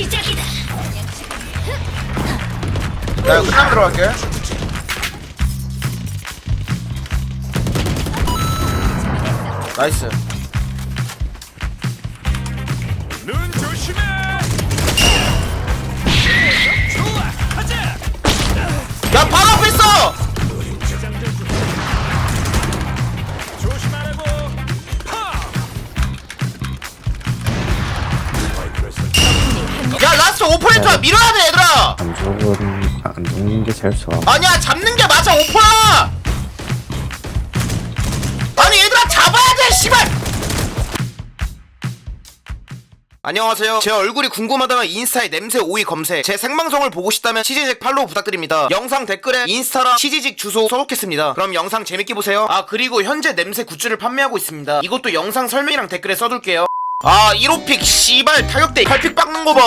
시작이다. 나 이거 끝나면 들어갈게. 나이스. 눈 조심해. 야, 바로 앞에 있어! 오퍼레이터 밀어야 돼, 얘들아! 안 죽은 안 죽는 게 제일 좋아. 아니야, 잡는 게 맞아, 오퍼야! 아니, 얘들아, 잡아야 돼, 씨발! 안녕하세요. 제 얼굴이 궁금하다면 인스타에 냄새 오이 검색. 제 생방송을 보고 싶다면 치지직 팔로우 부탁드립니다. 영상 댓글에 인스타랑 치지직 주소 써놓겠습니다. 그럼 영상 재밌게 보세요. 아 그리고 현재 냄새 굿즈를 판매하고 있습니다. 이것도 영상 설명이랑 댓글에 써둘게요. 아 1호픽 씨발 타격대 칼픽 빡는 거 봐.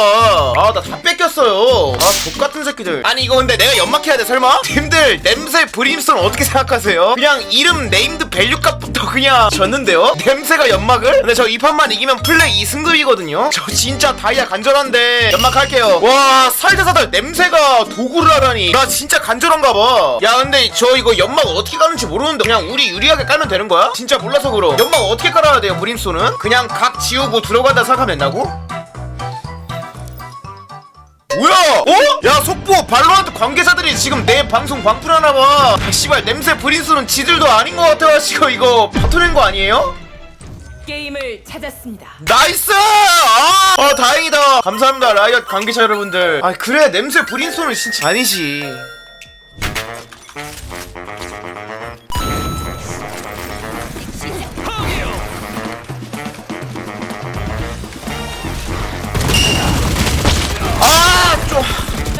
아 나 다 뺏겼어요. 아 족같은 새끼들. 아니 이거 근데 내가 연막해야 돼 설마? 님들 냄새 브림스톤 어떻게 생각하세요? 그냥 이름 네임드 밸류 값부터 그냥 졌는데요? 냄새가 연막을? 근데 저 이 판만 이기면 플레이 2승급이거든요? 저 진짜 다이아 간절한데 연막할게요. 와 살대사들 냄새가 도구를 하다니. 나 진짜 간절한가 봐. 야 근데 저 이거 연막 어떻게 까는지 모르는데 그냥 우리 유리하게 깔면 되는 거야? 진짜 몰라서 그럼. 연막 어떻게 깔아야 돼요 브림스톤은? 그냥 각 지우 고 들어간다 생각하면 된다고? 뭐야? 어? 야 속보 발로한테 관계자들이 지금 내 방송 방풀하나봐 아, 씨발 냄새 브린스는 지들도 아닌 것 같아가지고 이거 파토낸 거 아니에요? 게임을 찾았습니다. 나이스! 아, 아, 다행이다 감사합니다 라이엇 관계자 여러분들 아 그래 냄새 브린스는 진짜 아니지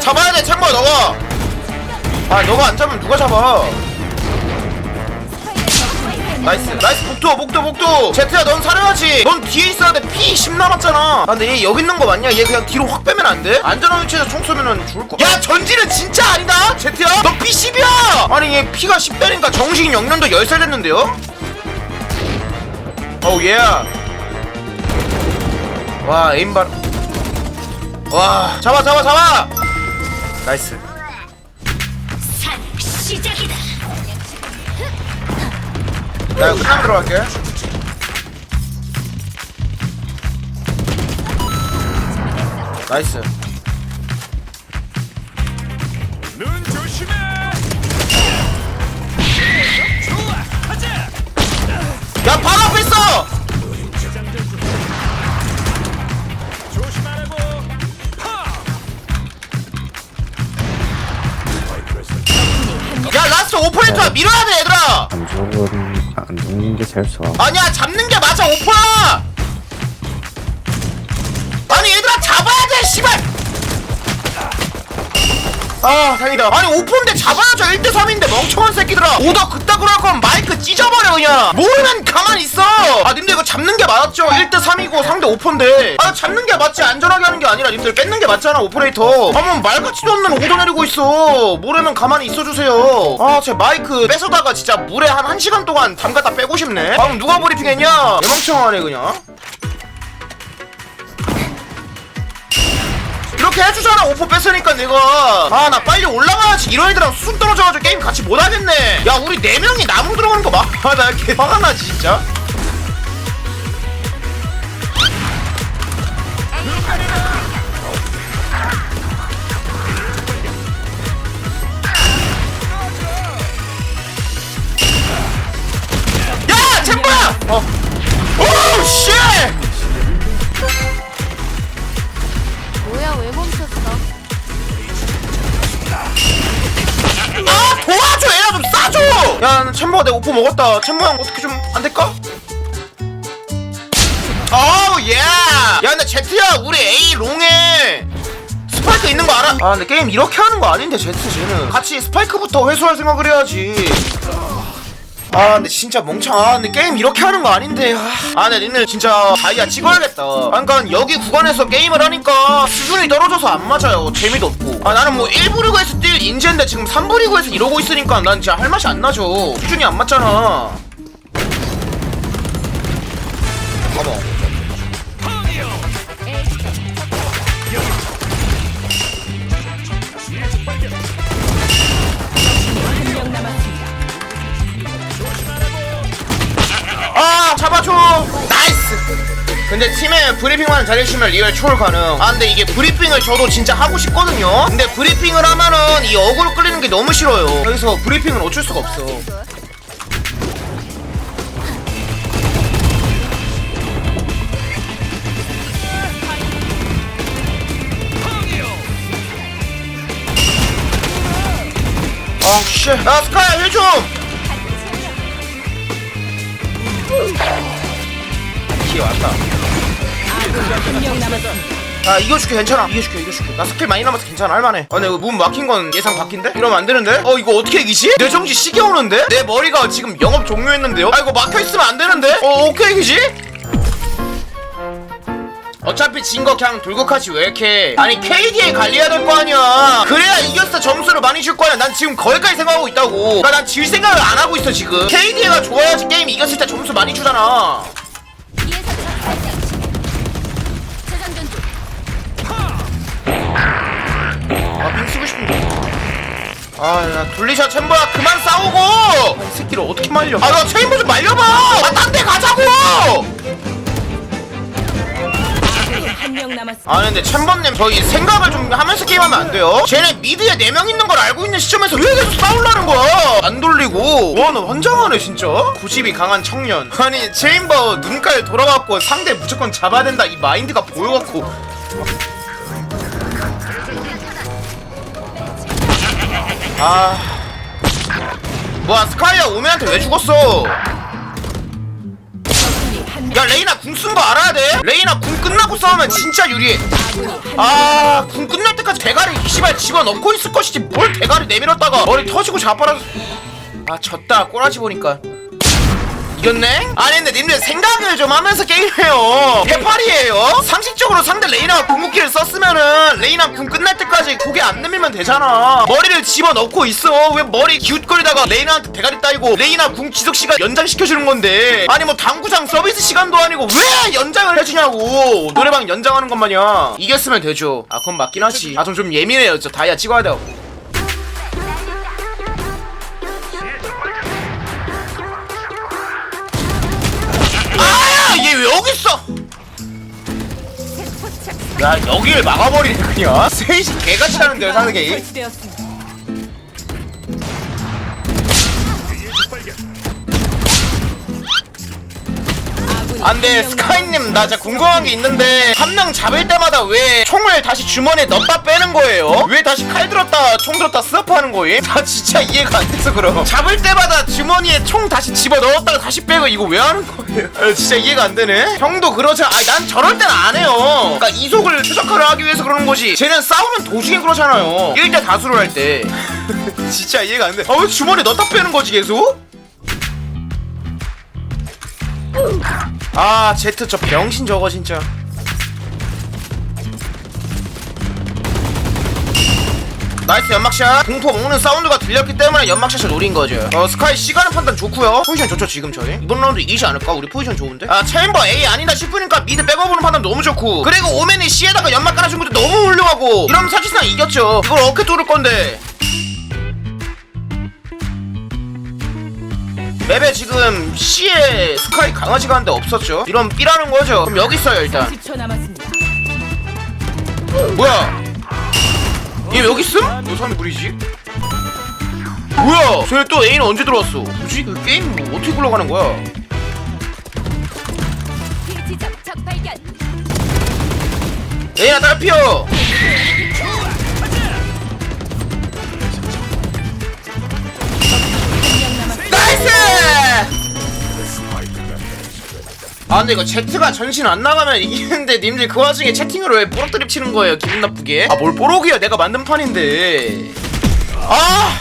잡아야 돼 창모야 너가. 아 너가 안 잡으면 누가 잡아? 나이스 나이스. 복도 복도 복도. 제트야 넌 사려야지. 넌 뒤에 있어야 돼피10 남았잖아. 아 근데 얘 여기 있는 거 맞냐? 얘 그냥 뒤로 확 빼면 안 돼? 안전한 위치에서 총 쏘면은 죽을 거야 전지는 진짜 아니다! 제트야 너 P10이야! 아니 얘 피가 10대니까 정식 영년도 10살 됐는데요? 어우 얘야. 와 에임발 와 잡아 잡아 잡아 나이스. 산 시작이다. 나 이거 끝나면 들어갈게. 나이스 야 라스트 오퍼레이터 밀어야 돼 얘들아. 안 죽은 안 죽는 게 제일 좋아. 아니야 잡는 게 맞아 오퍼야 아니 얘들아 잡아야 돼 씨발 아 다행이다. 아니 오퍼인데 잡아야죠. 1대3인데 멍청한 새끼들아. 오더 그따구로 할 거면 마이크 찢어버려 그냥. 모르면 가만히 있어. 아 님들 이거 잡는 게 맞았죠? 1대3이고 상대 오퍼인데. 아 잡는 게 맞지? 안전하게 하는 게 아니라 님들 뺏는 게 맞잖아 오퍼레이터. 아뭐 말같지도 않는 오더 내리고 있어. 모르면 가만히 있어주세요. 아 제 마이크 뺏어다가 진짜 물에 한 1시간 동안 담갔다 빼고 싶네. 방금 누가 브리핑했냐? 개멍청하네 그냥 이렇게 해주잖아. 오퍼 뺐으니까 내가. 아 나 빨리 올라가야지. 이런 애들랑 수준 떨어져가지고 게임 같이 못하겠네. 야 우리 네명이 나무 들어가는 거막아나 이렇게 화가 나 진짜 야 챔버가 내 오퍼 먹었다 챔버 형 어떻게 좀 안 될까? 어우 예야 근데 제트야 우리 A 롱에 스파이크 있는 거 알아? 아 근데 게임 이렇게 하는 거 아닌데 제트 쟤는 같이 스파이크부터 회수할 생각을 해야지 아 근데 진짜 멍청 아. 근데 게임 이렇게 하는 거 아닌데. 아, 아 근데 니네 진짜 다이아 찍어야겠다. 아, 그러니까 여기 구간에서 게임을 하니까 수준이 떨어져서 안 맞아요. 재미도 없고. 아 나는 뭐 1부 리그에서 뛸 인재인데 지금 3부 리그에서 이러고 있으니까 난 진짜 할 맛이 안 나죠. 수준이 안 맞잖아. 어머 근데 팀에 브리핑만 잘해주시면 리얼 초월 가능. 아 근데 이게 브리핑을 저도 진짜 하고 싶거든요. 근데 브리핑을 하면은 이 어그로 끌리는 게 너무 싫어요. 그래서 브리핑은 어쩔 수가 없어. 아씨. 야 스카야 힐좀 기회 왔다 한명 남았습니다. 아 이겨줄게 괜찮아 이겨줄게 이겨줄게 나 스킬 많이 남아서 괜찮아 할만해 아 근데 이거 문 막힌 건 예상 바뀐데? 이러면 안 되는데? 어 이거 어떻게 이기지? 내 정지 시계 오는데? 내 머리가 지금 영업 종료했는데요? 아 이거 막혀있으면 안 되는데? 어 어떻게 이기지? 어차피 진 거 그냥 돌격하지 왜 이렇게 아니 KDA 관리해야 될 거 아니야 그래야 이겼어 점수를 많이 줄 거야 난 지금 거기까지 생각하고 있다고 그러니까 난질 생각을 안 하고 있어 지금 KDA가 좋아야지 게임 이겼을 때 점수 많이 주잖아 쓰고 싶은데. 아야 둘리샷 챔버야 그만 싸우고! 아, 이 새끼를 어떻게 말려? 아나 체인버 좀 말려봐! 아딴 데 가자고! 한명 남았습니다. 아 근데 챔버님 저희 생각을 좀 하면서 게임하면 안 돼요? 쟤네 미드에 4명 있는 걸 알고 있는 시점에서 왜 계속 싸우려는 거야? 안 돌리고. 와나 환장하네 진짜. 고집이 강한 청년. 아니 체인버 눈깔 돌아갖고 상대 무조건 잡아야 된다 이 마인드가 보여갖고 아. 뭐야 스카이야 오메한테 왜 죽었어? 야 레이나 궁 쓴 거 알아야 돼? 레이나 궁 끝나고 싸우면 진짜 유리해. 아, 궁 끝날 때까지 대가리 씨발 집어넣고 있을 것이지 뭘 대가리 내밀었다가 머리 터지고 자빠라 아 졌다. 꼬라지 보니까 이겼네? 아니 근데 님들 생각을 좀 하면서 게임해요. 해파리예요? 상식적으로 상대 레이나가 궁극기를 썼으면은 레이나 궁 끝날 때까지 고개 안 내밀면 되잖아. 머리를 집어넣고 있어. 왜 머리 기웃거리다가 레이나한테 대가리 따이고 레이나 궁 지속시간 연장시켜주는 건데. 아니 뭐 당구장 서비스 시간도 아니고 왜 연장을 해주냐고. 노래방 연장하는 것 마냥. 이겼으면 되죠. 아 그건 맞긴 하지. 아 좀 좀 예민해요. 저 다이아 찍어야 돼요 여기 있어! 야 여기를 막아버리네 그냥 셋이 개같이 하는데요 상대 게 안돼. 스카이님 나 진짜 궁금한 게 있는데 한 명 잡을 때마다 왜 총을 다시 주머니에 넣었다 빼는 거예요? 왜 다시 칼 들었다 총 들었다 스업하는 거예요? 나 진짜 이해가 안 돼서 그럼. 잡을 때마다 주머니에 총 다시 집어 넣었다가 다시 빼고 이거 왜 하는 거예요? 아, 진짜 이해가 안 되네. 형도 그러잖아 아니 난 저럴 땐 안 해요. 그러니까 이속을 최적화를 하기 위해서 그러는 거지. 쟤는 싸우는 도중에 그러잖아요. 1대 다수를 할 때. 진짜 이해가 안 돼 아 왜 주머니에 넣었다 빼는 거지 계속? 아 제트 저 병신 저거 진짜. 나이스 연막샷. 공포 먹는 사운드가 들렸기 때문에 연막샷을 노린 거죠. 어 스카이 시간 판단 좋고요. 포지션 좋죠 지금 저희? 이번 라운드 이지 않을까? 우리 포지션 좋은데? 아 챔버 A 아니다 싶으니까 미드 백업보는 판단 너무 좋고. 그리고 오맨이 C에다가 연막 깔아준 것도 너무 훌륭하고. 이러면 사실상 이겼죠. 이걸 어떻게 뚫을 건데 맵에 지금 C에 스카이 강아지 가는데 없었죠 이런 B라는 거죠 그럼 여기 있어요 일단 30초 남았습니다. 뭐야? 얘 여기 있음? 너 사람이 무리지? 뭐야? 쟤 또 A는 언제 들어왔어? 뭐지? 그 게임 뭐 어떻게 굴러가는 거야? 지적 적 발견. A나 딸피어! 아 근데 이거 Z가 전신 안 나가면 이기는데 님들 그 와중에 채팅으로 왜 뽀록 드립 치는 거예요? 기분 나쁘게? 아 뭘 뽀록이야? 내가 만든 판인데. 아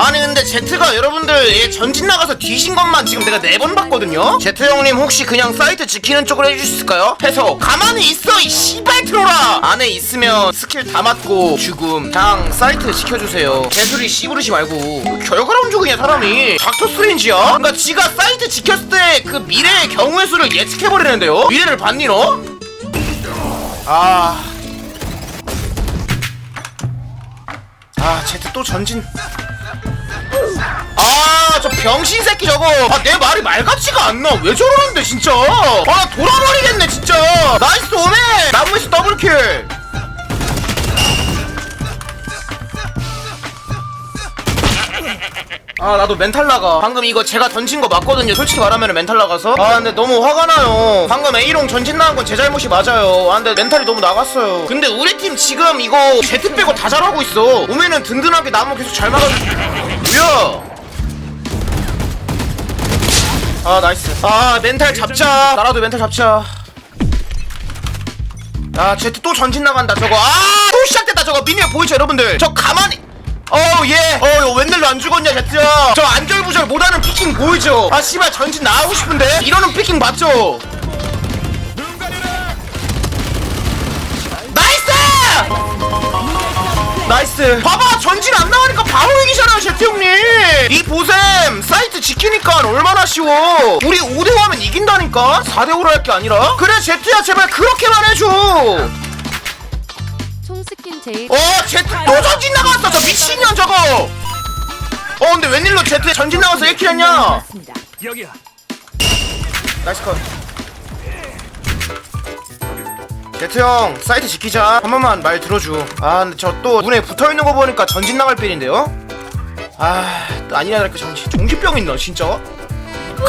아니 근데 제트가 여러분들 얘 전진 나가서 뒤신 것만 지금 내가 네 번 봤거든요 제트 형님 혹시 그냥 사이트 지키는 쪽으로 해주실 수 있을까요? 해서 가만히 있어 이 씨발 트로라 안에 있으면 스킬 다 맞고 죽음 그냥 사이트 지켜주세요 개소리 씨부르지 말고 결과론 죽이냐 사람이 닥터 스트레인지야? 그니까 지가 사이트 지켰을 때 그 미래의 경우의 수를 예측해버리는데요? 미래를 봤니 너? 아... 아 제트 또 전진 아 아, 저 병신 새끼 저거. 아, 내 말이 말 같지가 않나. 왜 저러는데, 진짜. 아, 나 돌아버리겠네, 진짜. 나이스 오메! 나무에서 더블킬. 아 나도 멘탈 나가 방금 이거 제가 던진 거 맞거든요 솔직히 말하면 멘탈 나가서 아 근데 너무 화가 나요 방금 A롱 전진 나간 건 제 잘못이 맞아요 아 근데 멘탈이 너무 나갔어요 근데 우리 팀 지금 이거 Z 빼고 다 잘하고 있어 오면은 든든하게 나무 계속 잘 막아주 고 뭐야 아 나이스. 아 멘탈 잡자. 나라도 멘탈 잡자. 아 Z 또 전진 나간다 저거. 아또 시작됐다 저거. 미니어 보이죠 여러분들? 저 가만히 어예. 어 웬일로 안 죽었냐 제트야 저 안절부절 못하는 피킹 보이죠? 아 씨발 전진 나가고 싶은데? 이러는 피킹 맞죠 나이스. 봐봐 전진 안 나가니까 바로 이기잖아요 제트 형님. 이 보셈 사이트 지키니까 얼마나 쉬워. 우리 5대5 하면 이긴다니까? 4대5로 할 게 아니라? 그래 제트야 제발 그렇게만 해줘. 총스킨 제일 어 제트 또 전진 나갔어. 저 미친년 저거. 어 근데 웬일로 제트 전진 나가서 1킬 했냐. 여기야. 나이스 컷 제트 형 사이트 지키자. 한 번만 말 들어줘. 아 근데 저또 눈에 붙어있는 거 보니까 전진 나갈 빌인데요? 아 아니나 다를까 정신 정신병 있나 진짜?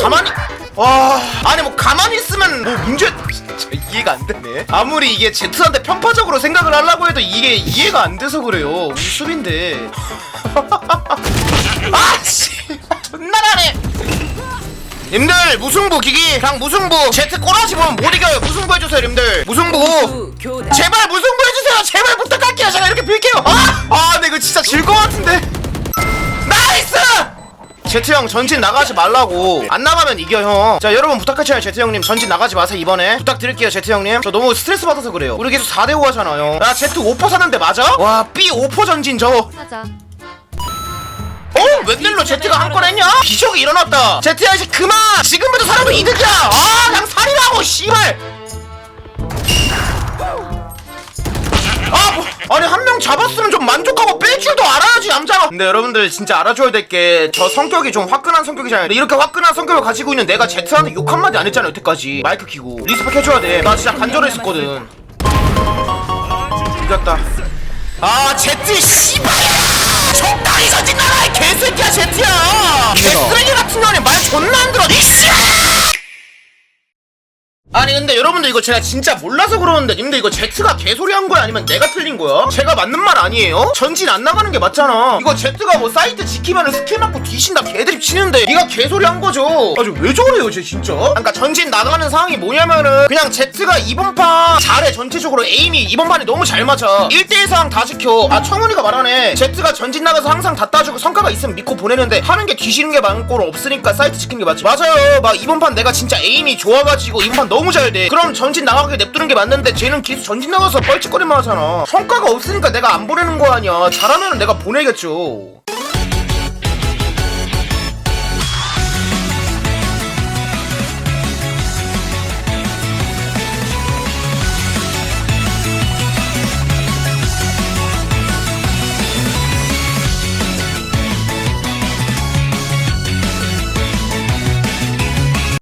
가만히 와 아니 뭐 가만히 있으면 뭐 문제 진짜 이해가 안 되네. 아무리 이게 제트한테 편파적으로 생각을 하려고 해도 이게 이해가 안 돼서 그래요. 우습인데. 아씨. 존나라네 님들 무승부 기기. 그냥 무승부. 제트 꼬라지 보면 못 이겨요. 무승부 해주세요 님들. 무승부. 제발 무승부 해주세요. 제발 부탁할게요. 제가 이렇게 빌게요. 아! 아 근데 이거 진짜 질 것 같은데. 나이스! 제트 형 전진 나가지 말라고. 안 나가면 이겨 형자 여러분 부탁하셔요 제트 형님. 전진 나가지 마세요 이번에. 부탁드릴게요 제트 형님. 저 너무 스트레스 받아서 그래요. 우리 계속 4대5 하잖아요. 야 제트 5포 샀는데 맞아? 와 B 5포 전진 저. 하자 어? 웬일로 제트가 한 건 했냐? 기적이 일어났다. 제트야 이제 그만! 지금부터 살아도 이득이야! 아 그냥 살이라고 씨발! 아 뭐, 아니 한 명 잡았으면 좀 만족하고 뺄 줄도 알아야지 남자가 근데 여러분들 진짜 알아줘야 될 게 저 성격이 좀 화끈한 성격이잖아요. 근데 이렇게 화끈한 성격을 가지고 있는 내가 제트한테 욕 한마디 안 했잖아 여태까지. 마이크 키고. 리스펙 해줘야 돼 나 진짜 간절했었거든. 이겼다. 아 제트 씨발 적당히 전진 나라 이 개새끼야 제트야. 개쓰레기 같은 년이 말 존나 안 들어 이 씨발 아니 근데 여러분들 이거 제가 진짜 몰라서 그러는데 님들 이거 제트가 개소리 한 거야? 아니면 내가 틀린 거야? 제가 맞는 말 아니에요? 전진 안 나가는 게 맞잖아. 이거 제트가 뭐 사이트 지키면은 스킬 맞고 뒤신다 개드립 치는데 네가 개소리 한 거죠. 아주 왜 저래요 쟤 진짜? 그러니까 전진 나가는 상황이 뭐냐면은 그냥 제트가 이번 판 잘해 전체적으로 에임이 이번 판이 너무 잘 맞아. 1대1 상황 다 지켜. 아 청훈이가 말하네. 제트가 전진 나가서 항상 다 따주고 성과가 있으면 믿고 보내는데 하는 게 뒤지는 게 많고 없으니까 사이트 지키는 게 맞지. 맞아요. 막 이번 판 내가 진짜 에임이 좋아가지고 이번 판 너무 잘 돼. 그럼 전진 나가게 냅두는 게 맞는데 쟤는 계속 전진 나가서 뻘짓거리만 하잖아. 성과가 없으니까 내가 안 보내는 거 아니야. 잘하면 내가 보내겠죠